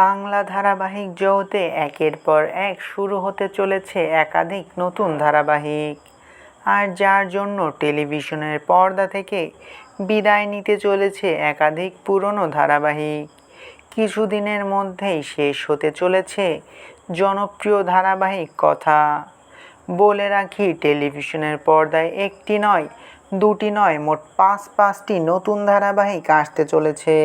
বাংলা ধারাবাহিক জগতে একের পর এক শুরু হতে চলেছে একাধিক নতুন ধারাবাহিক। আর যার জন্য টেলিভিশনের পর্দা থেকে বিদায় নিতে চলেছে একাধিক পুরনো ধারাবাহিক। কিছুদিনের মধ্যেই শেষ হতে চলেছে জনপ্রিয় ধারাবাহিক কথা। বলে রাখি, টেলিভিশনের পর্দায় একটি নয়, দুটি নয়, মোট পাঁচ পাঁচটি নতুন ধারাবাহিক আসতে চলেছে।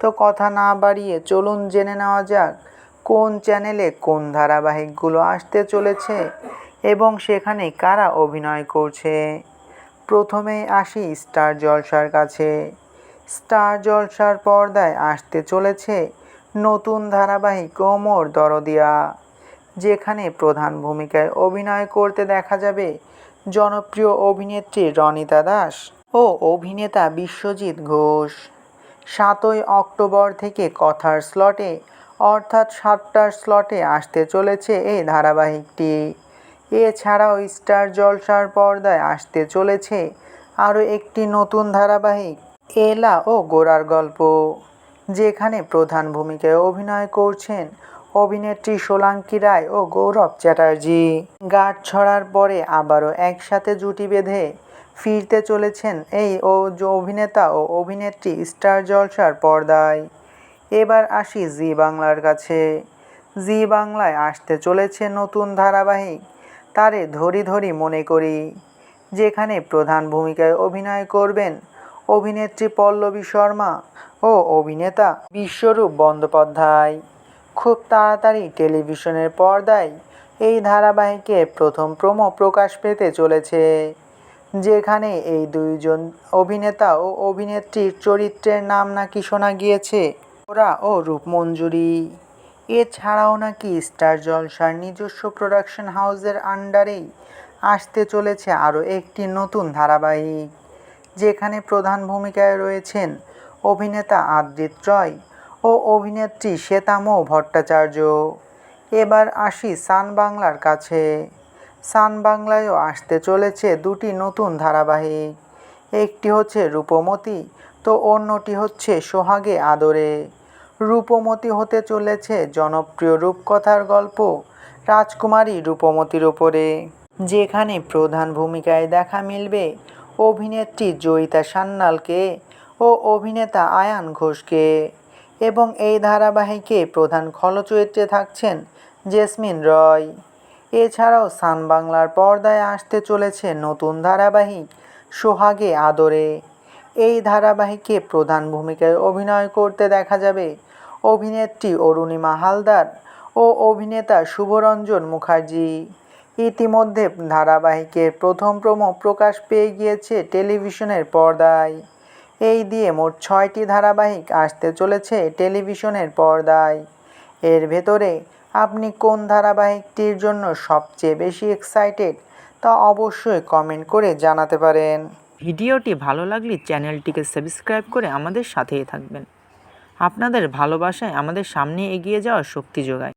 তো কথা না বাড়িয়ে চলুন জেনে নেওয়া যাক, কোন চ্যানেলে কোন ধারাবাহিকগুলো আসতে চলেছে এবং সেখানে কারা অভিনয় করছে? প্রথমেই আসি স্টার জলসার কাছে। স্টার জলসার পর্দায় আসতে চলেছে নতুন ধারাবাহিক ওমর দরদিয়া, যেখানে প্রধান ভূমিকায় অভিনয় করতে দেখা যাবে জনপ্রিয় অভিনেত্রী রনিতা দাস ও অভিনেতা বিশ্বজিৎ ঘোষ। সাতই অক্টোবর থেকে কথার স্লটে, অর্থাৎ সাতটার স্লটে আসতে চলেছে এই ধারাবাহিকটি। এছাড়াও স্টার জলসার পর্দায় আসতে চলেছে আরও একটি নতুন ধারাবাহিক, এলা ও গোড়ার গল্প, যেখানে প্রধান ভূমিকায় অভিনয় করছেন অভিনেত্রী সোলাঙ্কি রায় ও গৌরব চ্যাটার্জি। গাঁট ছড়ার পরে আবারও একসাথে জুটি বেঁধে ফিরতে চলেছেন এই ও অভিনেতা ও অভিনেত্রী স্টার জলসার পর্দায়। এবার আসি জি বাংলার কাছে। জি বাংলায় আসতে চলেছে নতুন ধারাবাহিক, তারে ধরি ধরি মনে করি। যেখানে প্রধান ভূমিকায় অভিনয় করবেন অভিনেত্রী পল্লবী শর্মা ও অভিনেতা বিশ্বরূপ বন্দ্যোপাধ্যায়। খুব তাড়াতাড়ি টেলিভিশনের পর্দায় এই ধারাবাহিকে প্রথম প্রোমো প্রকাশ পেতে চলেছে, যেখানে এই দুইজন অভিনেতা ও অভিনেত্রীর চরিত্রের নাম নাকি শোনা গিয়েছে, ওরা ও রূপমঞ্জুরি। এছাড়াও নাকি স্টার জলসার নিজস্ব প্রোডাকশন হাউসের আন্ডারেই আসতে চলেছে আরও একটি নতুন ধারাবাহিক, যেখানে প্রধান ভূমিকায় রয়েছেন অভিনেতা আদ্রিত রয় ও অভিনেত্রী শ্বেতামৌ ভট্টাচার্য। এবার আসি সান বাংলার কাছে। সান বাংলায়ও আসতে চলেছে দুটি নতুন ধারাবাহিক। একটি হচ্ছে রূপমতী, তো অন্যটি হচ্ছে সোহাগে আদরে। রূপমতী হতে চলেছে জনপ্রিয় রূপকথার গল্প রাজকুমারী রূপমতির ওপরে, যেখানে প্রধান ভূমিকায় দেখা মিলবে অভিনেত্রী জয়িতা সান্যালকে ও অভিনেতা আয়ান ঘোষকে। এবং এই ধারাবাহিকে প্রধান খলচরিত্রে থাকছেন জেসমিন রয়। এছাড়াও সান বাংলার পর্দায় আসতে চলেছে নতুন ধারাবাহিক সোহাগে আদরে। এই ধারাবাহিকে প্রধান ভূমিকায় অভিনয় করতে দেখা যাবে অভিনেত্রী অরুণিমা হালদার ও অভিনেতা শুভরঞ্জন মুখার্জি। ইতিমধ্যে ধারাবাহিকের প্রথম প্রোমো প্রকাশ পেয়ে গিয়েছে টেলিভিশনের পর্দায়। এই দিয়ে মোট ছয়টি ধারাবাহিক আসতে চলেছে টেলিভিশনের পর্দায়। এর ভেতরে আপনি কোন ধারাবাহিকটির জন্য সবচেয়ে বেশি এক্সাইটেড তা অবশ্যই কমেন্ট করে জানাতে পারেন। ভিডিওটি ভালো লাগলে চ্যানেলটিকে সাবস্ক্রাইব করে আমাদের সাথেই থাকবেন। আপনাদের ভালোবাসায় আমাদের সামনে এগিয়ে যাওয়ার শক্তি যোগায়।